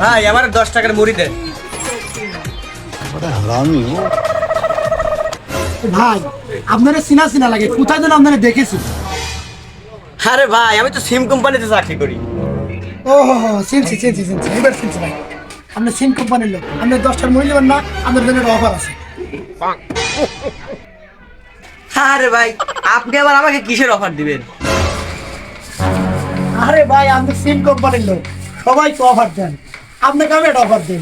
ভাই আমার দশ টাকার মুড়ি দেন ভাই আপনারা চিনা চিনা লাগে কোথায় যেন আপনারা দেখেছি। আরে ভাই আমি তো সিম কোম্পানিতে চাকরি করি। ও চিনছি চিনছি চিনছি এবার চিনছি ভাই। আপনি সিম কোম্পানির লোক আপনি দশটার মূল্য নেবেন না আপনার জন্য অফার আছে। আরে ভাই আপনি আবার আমাকে কিসের অফার দিবেন? আরে ভাই আপনি সিম কোম্পানির লোক সবাইকে অফার দেন আপনাকে আমি একটা অফার দিন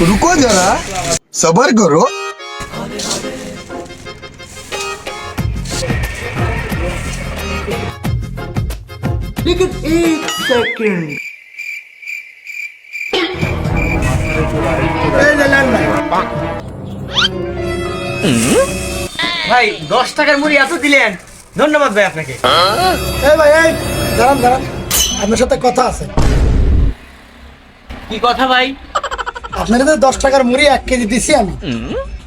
रुको जरा सबर करो এই যে নেন ভাই ভাই দশ টাকার মুড়ি এত দিলেন। ধন্যবাদ ভাই আপনাকে। এই ভাই এই দাঁড়ান দাঁড়ান। আপনার সাথে কথা আছে। কি কথা ভাই? আপনারা তো দশ টাকার মুড়ি এক কেজি দিছি আমি।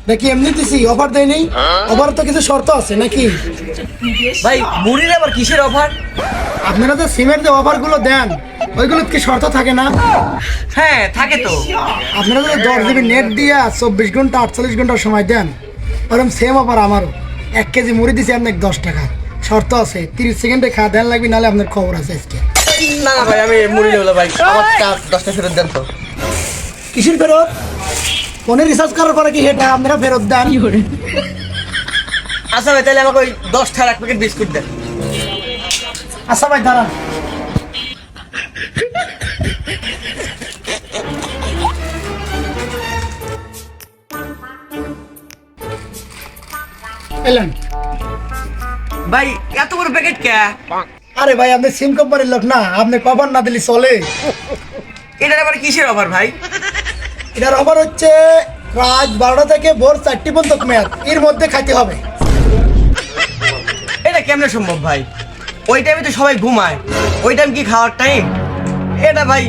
নাকি এমনি দিছি অফার দেয় নেই অফার তো কিছু শর্ত আছে নাকি? ভাই মুড়ির আবার কিসের অফার আপনারা তো সিমের যে অফারগুলো দেন ওইগুলো কি শর্ত থাকে না? হ্যাঁ থাকে তো। আপনারা তো দশ জিবি নেট দিয়ে চব্বিশ ঘণ্টা আটচল্লিশ ঘণ্টা সময় দেন ওরকম সেম অফার আমারও। এক কেজি মুড়ি দিছি আপনাকে দশ টাকা। শর্ত আছে তিরিশ সেকেন্ডে খাওয়া দেন লাগবে নাহলে আপনার খবর আছে আজকে। না না ভাই আমি মুড়ি নেব ভাই। আমার দশটা ফেরত দেন তো। কিসের ফেরত? ফোনে রিচার্জ করার পরে কি সেটা আপনারা ফেরত দেন? আচ্ছা ভাই তাহলে আমাকে ওই দশটার এক প্যাকেট বিস্কুট দেন। আচ্ছা ভাই দাঁড়ান। এলেন। ভাই এত বড় প্যাকেট কে? আরে ভাই আপনি সিম কোম্পানির লোক না আপনি কভার না দিলে চলে। এটার আবার কিসের অফার ভাই? এটার অফার হচ্ছে রাত বারোটা থেকে ভোর চারটি পর্যন্ত মেয়াদ। এর মধ্যে খাইতে হবে। এটা কেমনে সম্ভব ভাই? ওই টাইমে তো সবাই ঘুমায়। ওই টাইম কি খাওয়ার টাইম এটা ভাই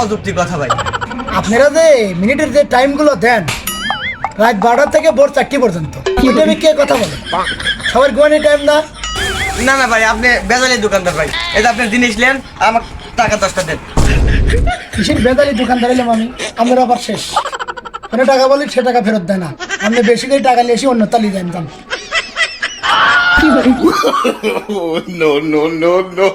অযৌক্তিক কথা ভাই। আপনারা যে মিনিটের যে টাইমগুলো দেন রাত বারোটা থেকে ভোর চারটি পর্যন্ত। টাইমে কে কথা বলে? সবার ঘুমানি টাইম না? না না ভাই আপনি বেজালি দোকানদার ভাই। এটা আপনি জিনিস নেন আমার টাকা দশটা দেন। কিসের বেদালি দোকানদার এলাম আমি? আমাদের অফার শেষ। কোনো টাকা বলি সে টাকা ফেরত দেয় না। আপনি বেশি করে টাকা নিয়ে এসে অন্য তালি দেন যান no no no no.